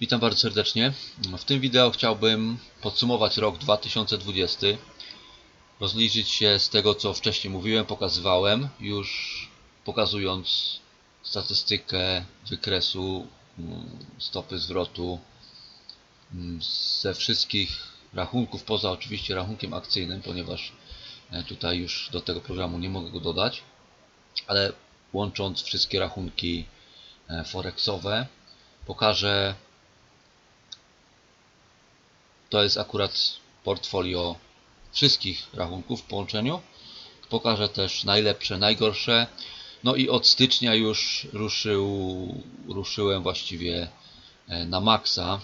Witam bardzo serdecznie. W tym wideo chciałbym podsumować rok 2020. Rozliczyć się z tego, co wcześniej mówiłem, pokazywałem, już pokazując statystykę wykresu mm, stopy zwrotu mm, ze wszystkich rachunków, poza oczywiście rachunkiem akcyjnym, ponieważ e, tutaj już do tego programu nie mogę go dodać, ale łącząc wszystkie rachunki e, forexowe, pokażę to jest akurat portfolio wszystkich rachunków w połączeniu. Pokażę też najlepsze, najgorsze. No i od stycznia już ruszył, ruszyłem właściwie e, na maksa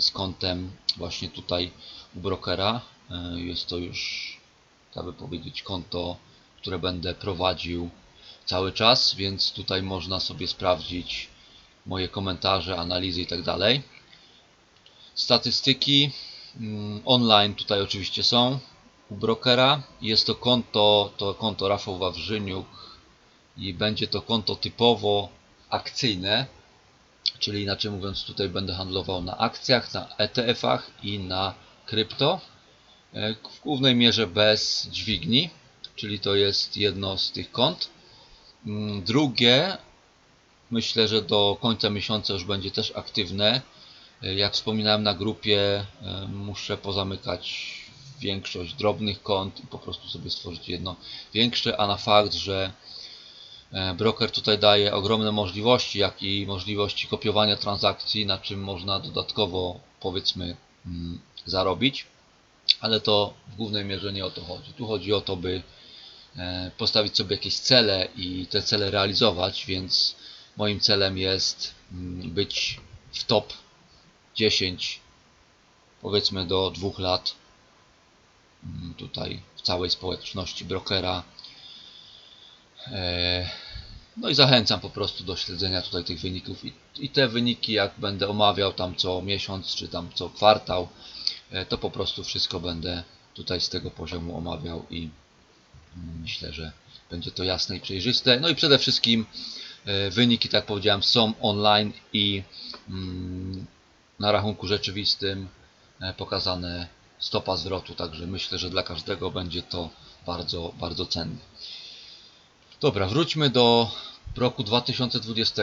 z kontem właśnie tutaj u brokera. E, Jest to już, tak by powiedzieć, konto, które będę prowadził cały czas, więc tutaj można sobie sprawdzić moje komentarze, analizy i tak dalej. Statystyki online tutaj oczywiście są u brokera. Jest to konto, to konto Rafał Wawrzyniuk i będzie to konto typowo akcyjne, czyli inaczej mówiąc tutaj będę handlował na akcjach, na ETF-ach i na krypto. E, W głównej mierze bez dźwigni, czyli to jest jedno z tych kont. Mm, Drugie, myślę, że do końca miesiąca już będzie też aktywne. Jak wspominałem na grupie, e, muszę pozamykać większość drobnych kont i po prostu sobie stworzyć jedno większe, a na fakt, że e, broker tutaj daje ogromne możliwości, jak i możliwości kopiowania transakcji, na czym można dodatkowo powiedzmy mm, zarobić, ale to w głównej mierze nie o to chodzi. Tu chodzi o to, by e, postawić sobie jakieś cele i te cele realizować, więc moim celem jest mm, być w top 10 powiedzmy do dwóch lat mm, tutaj w całej społeczności brokera. E, No i zachęcam po prostu do śledzenia tutaj tych wyników i, te wyniki jak będę omawiał tam co miesiąc czy tam co kwartał, e, to po prostu wszystko będę tutaj z tego poziomu omawiał i mm, myślę, że będzie to jasne i przejrzyste. No i przede wszystkim e, wyniki, tak powiedziałem, są online i mm, na rachunku rzeczywistym e, pokazane stopa zwrotu, także myślę, że dla każdego będzie to bardzo, bardzo cenne. Dobra, wróćmy do roku 2020,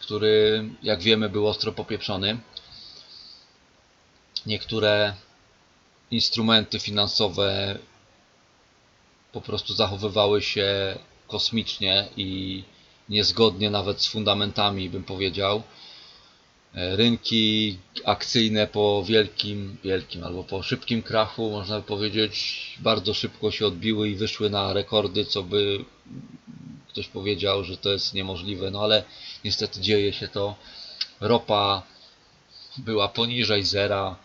który jak wiemy był ostro popieprzony. Niektóre instrumenty finansowe po prostu zachowywały się kosmicznie i niezgodnie nawet z fundamentami, bym powiedział. E, Rynki akcyjne po wielkim, wielkim albo po szybkim krachu, można powiedzieć, bardzo szybko się odbiły i wyszły na rekordy, co by ktoś powiedział, że to jest niemożliwe, no ale niestety dzieje się to. Ropa była poniżej zera,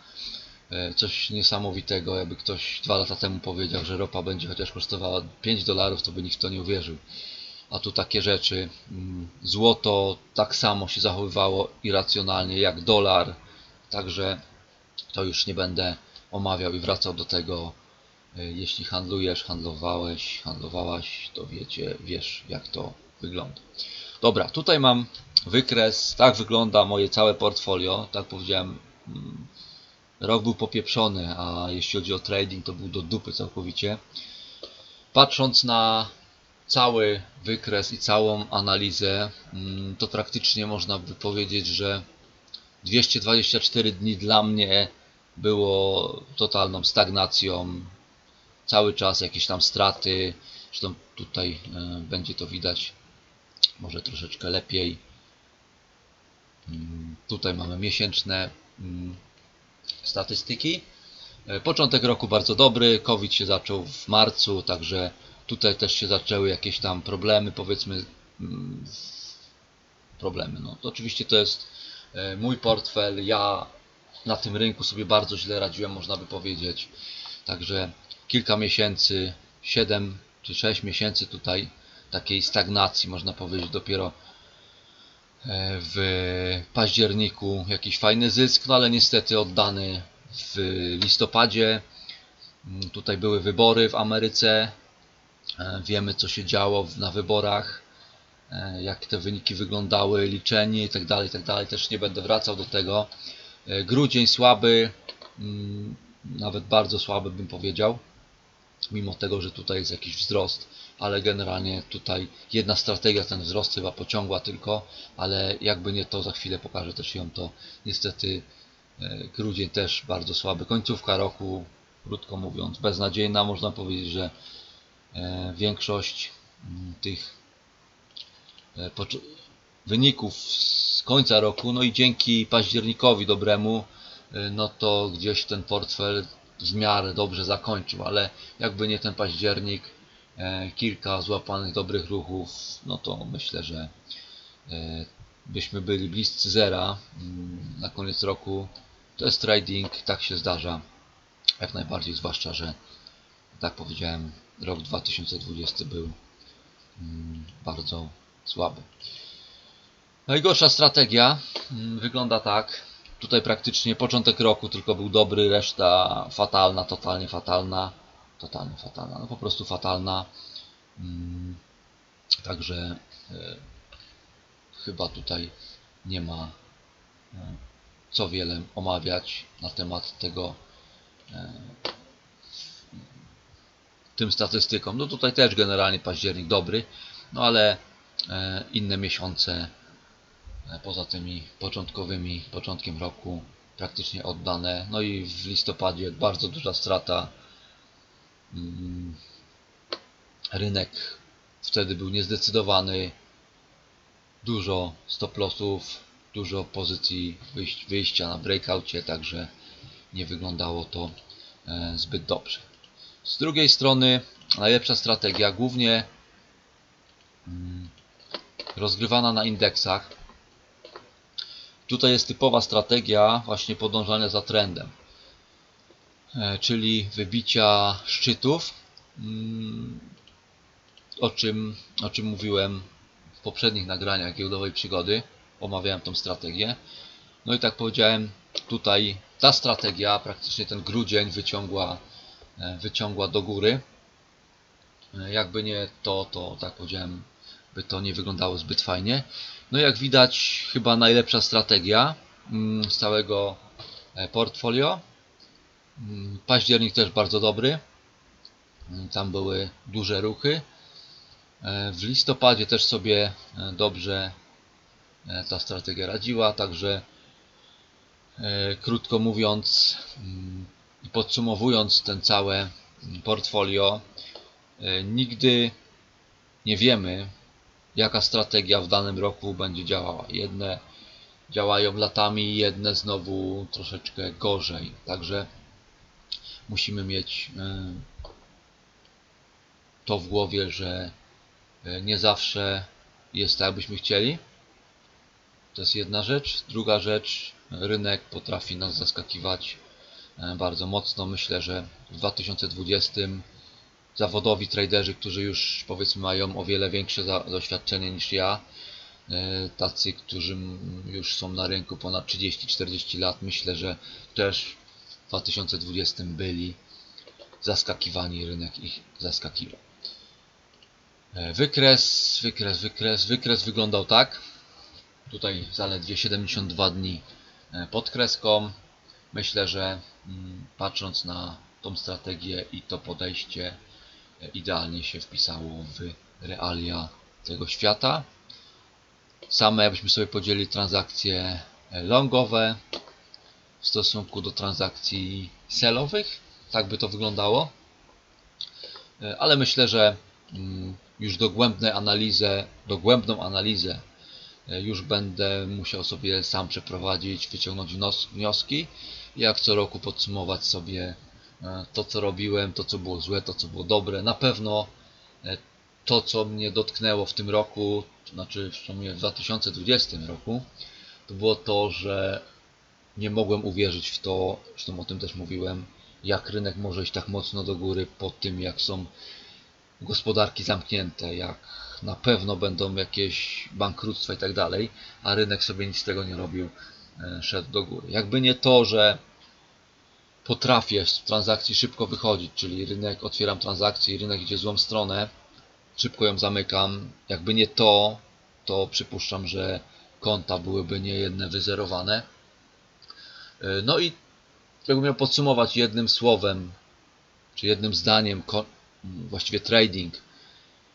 e, coś niesamowitego. Jakby ktoś dwa lata temu powiedział, że ropa będzie chociaż kosztowała 5 dolarów, to by nikt w to nie uwierzył. A tu takie rzeczy. Mm, Złoto tak samo się zachowywało irracjonalnie jak dolar, także to już nie będę omawiał i wracał do tego. E, Jeśli handlujesz, handlowałeś, handlowałaś, to wiecie, wiesz jak to wygląda. Dobra, tutaj mam wykres, tak wygląda moje całe portfolio. Tak powiedziałem, mm, rok był popieprzony, a jeśli chodzi o trading, to był do dupy całkowicie. Patrząc na cały wykres i całą analizę, mm, to praktycznie można by powiedzieć, że 224 dni dla mnie było totalną stagnacją. Cały czas jakieś tam straty. Zresztą tutaj e, będzie to widać może troszeczkę lepiej. Mm, Tutaj mamy miesięczne mm, statystyki. E, Początek roku bardzo dobry, COVID się zaczął w marcu, także tutaj też się zaczęły jakieś tam problemy, powiedzmy mm, problemy. No, to oczywiście to jest e, mój portfel, ja na tym rynku sobie bardzo źle radziłem, można by powiedzieć. Także kilka miesięcy, 7 czy 6 miesięcy tutaj takiej stagnacji, można powiedzieć, dopiero e, w październiku jakiś fajny zysk, no ale niestety oddany w listopadzie. Mm, Tutaj były wybory w Ameryce. E, Wiemy, co się działo na wyborach, e, jak te wyniki wyglądały, liczenie i tak dalej, i tak. Też nie będę wracał do tego. E, Grudzień słaby, mm, nawet bardzo słaby bym powiedział, mimo tego, że tutaj jest jakiś wzrost, ale generalnie tutaj jedna strategia ten wzrost chyba pociągła tylko, ale jakby nie to, za chwilę pokażę też ją, to niestety grudzień też bardzo słaby. Końcówka roku, krótko mówiąc, beznadziejna. Można powiedzieć, że większość mm, tych e, wyników z końca roku, no i dzięki październikowi dobremu, y, no to gdzieś ten portfel w miarę dobrze zakończył, ale jakby nie ten październik, e, kilka złapanych dobrych ruchów, no to myślę, że e, byśmy byli bliscy zera mm, na koniec roku. To jest trading, tak się zdarza, jak najbardziej, zwłaszcza, że tak powiedziałem, rok 2020 był mm, bardzo słaby. Najgorsza strategia mm, wygląda tak. Tutaj praktycznie początek roku tylko był dobry, reszta fatalna, totalnie fatalna. Totalnie fatalna, no po prostu fatalna. Mm, Także e, chyba tutaj nie ma e, co wiele omawiać na temat tego e, tym statystykom. No tutaj też generalnie październik dobry, no ale e, inne miesiące e, poza tymi początkowymi, początkiem roku praktycznie oddane. No i w listopadzie bardzo duża strata. Mm, Rynek wtedy był niezdecydowany. Dużo stop lossów, dużo pozycji wyjścia na breakoutie, także nie wyglądało to e, zbyt dobrze. Z drugiej strony najlepsza strategia, głównie mm, rozgrywana na indeksach. Tutaj jest typowa strategia właśnie podążania za trendem, e, czyli wybicia szczytów, mm, o czym, o czym mówiłem w poprzednich nagraniach giełdowej przygody. Omawiałem tą strategię. No i tak powiedziałem, tutaj ta strategia, praktycznie ten grudzień wyciągła, wyciągła do góry. E, Jakby nie to, to tak powiedziałem, by to nie wyglądało zbyt fajnie. No jak widać, chyba najlepsza strategia mm, z całego e, portfolio. Mm, Październik też bardzo dobry. Mm, Tam były duże ruchy. E, W listopadzie też sobie e, dobrze e, ta strategia radziła, także e, krótko mówiąc podsumowując ten całe portfolio, e, nigdy nie wiemy, jaka strategia w danym roku będzie działała. Jedne działają latami, jedne znowu troszeczkę gorzej. Także musimy mieć e, to w głowie, że e, nie zawsze jest tak, jakbyśmy chcieli. To jest jedna rzecz. Druga rzecz, rynek potrafi nas zaskakiwać bardzo mocno. Myślę, że w 2020 zawodowi traderzy, którzy już powiedzmy mają o wiele większe doświadczenie niż ja, e, tacy, którzy już są na rynku ponad 30-40 lat, myślę, że też w 2020 byli zaskakiwani, rynek ich zaskakiwał. E, Wykres, wykres, wykres, wykres wyglądał tak. Tutaj zaledwie 72 dni e, pod kreską. Myślę, że mm, patrząc na tą strategię i to podejście, e, idealnie się wpisało w realia tego świata. Same jakbyśmy sobie podzielili transakcje e, longowe w stosunku do transakcji sellowych, tak by to wyglądało. E, Ale myślę, że mm, już dogłębne analizę, dogłębną analizę już będę musiał sobie sam przeprowadzić, wyciągnąć wnioski jak co roku podsumować sobie e, to, co robiłem, to, co było złe, to, co było dobre. Na pewno e, to, co mnie dotknęło w tym roku, to znaczy w sumie w 2020 roku, to było to, że nie mogłem uwierzyć w to, zresztą o tym też mówiłem, jak rynek może iść tak mocno do góry po tym, jak są gospodarki zamknięte, jak na pewno będą jakieś bankructwa i tak dalej, a rynek sobie nic z tego nie robił, e, szedł do góry. Jakby nie to, że potrafię z transakcji szybko wychodzić, czyli rynek, otwieram transakcję i rynek idzie w złą stronę, szybko ją zamykam. Jakby nie to, to przypuszczam, że konta byłyby niejedne wyzerowane. Y, No i jakbym miał podsumować jednym słowem, czy jednym zdaniem, właściwie trading.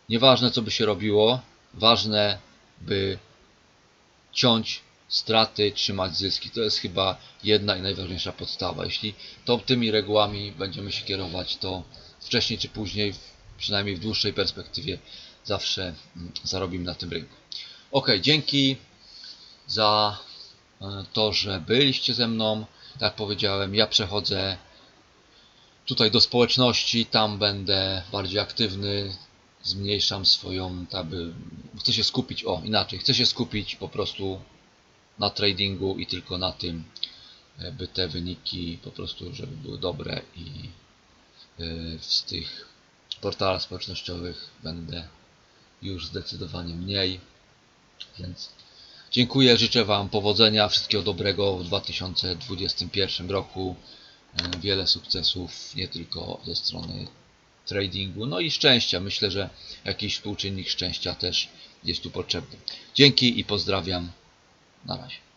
Nieważne co by się robiło, ważne by ciąć straty, trzymać zyski. To jest chyba jedna i najważniejsza podstawa. Jeśli to tymi regułami będziemy się kierować, to wcześniej czy później, przynajmniej w dłuższej perspektywie, zawsze mm, zarobimy na tym rynku. Ok, dzięki za e, to, że byliście ze mną. Tak powiedziałem, ja przechodzę tutaj do społeczności, tam będę bardziej aktywny, zmniejszam swoją, aby chcę się skupić, o inaczej, chcę się skupić po prostu na tradingu i tylko na tym, e, by te wyniki po prostu, żeby były dobre i e, z tych portalach społecznościowych będę już zdecydowanie mniej, więc dziękuję, życzę Wam powodzenia, wszystkiego dobrego w 2021 roku, E, wiele sukcesów, nie tylko ze strony tradingu, no i szczęścia. Myślę, że jakiś współczynnik szczęścia też jest tu potrzebny. Dzięki i pozdrawiam. Na razie.